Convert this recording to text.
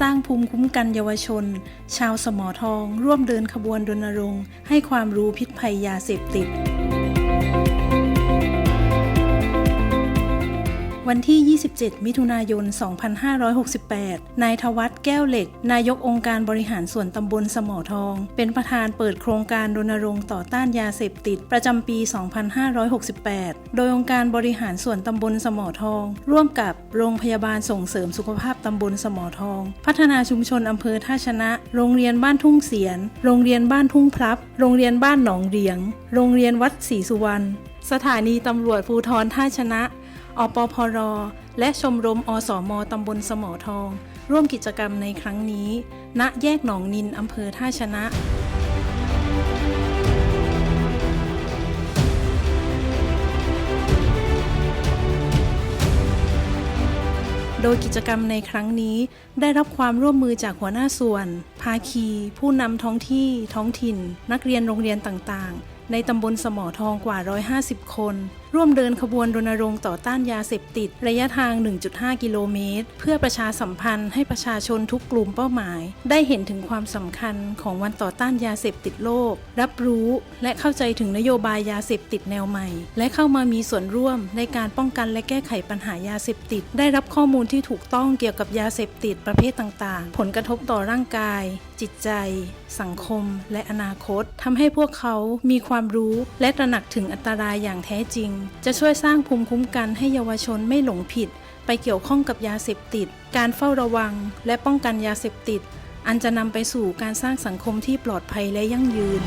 สร้างภูมิคุ้มกันเยาวชน ชาวสมอทอง ร่วมเดินขบวนรณรงค์ให้ความรู้พิษภัยยาเสพติด วันที่ 27 มิถุนายน 2568 นายทวัฒน์แก้วเหล็ก นายกองค์การบริหารส่วนตำบลสมอทอง เป็นประธานเปิดโครงการรณรงค์ต่อต้านยาเสพติดประจำปี 2568 โดยองค์การบริหารส่วนตำบลสมอทอง ร่วมกับโรงพยาบาลส่งเสริมสุขภาพตำบลสมอทอง พัฒนาชุมชนอำเภอท่าชนะ โรงเรียนบ้านทุ่งเสียน โรงเรียนบ้านทุ่งพลับ โรงเรียนบ้านหนองเรียง โรงเรียนวัดศรีสุวรรณ สถานีตำรวจภูธรท่าชนะ อปพร และชมรมอสมตำบลสมอทอง ร่วมกิจกรรมในครั้งนี้ ณ แยกหนองนินอำเภอท่าชนะโดยกิจกรรมในครั้งนี้ได้รับความร่วมมือจากหัวหน้าส่วน ภาคี ผู้นำท้องที่ ท้องถิ่น นักเรียนโรงเรียนต่างๆ ในตำบลสมอทองกว่า 150 คนร่วมเดินขบวนรณรงค์ต่อต้านยาเสพติด ระยะทาง 1.5 กิโลเมตร เพื่อประชาสัมพันธ์ให้ประชาชนทุกกลุ่มเป้าหมาย ได้เห็นถึงความสำคัญของวันต่อต้านยาเสพติดโลก รับรู้และเข้าใจถึงนโยบายยาเสพติดแนวใหม่ และเข้ามามีส่วนร่วมในการป้องกันและแก้ไขปัญหายาเสพติด ได้รับข้อมูลที่ถูกต้องเกี่ยวกับยาเสพติดประเภทต่างๆ ผลกระทบต่อร่างกาย จิตใจ สังคม และอนาคตทำให้พวกเขามีความรู้และตระหนักถึงอันตรายอย่างแท้จริงจะช่วยสร้างภูมิคุ้มกันให้เยาวชนไม่หลงผิด ไปเกี่ยวข้องกับยาเสพติด การเฝ้าระวัง และป้องกันยาเสพติด อันจะนำไปสู่การสร้างสังคมที่ปลอดภัยและยั่งยืน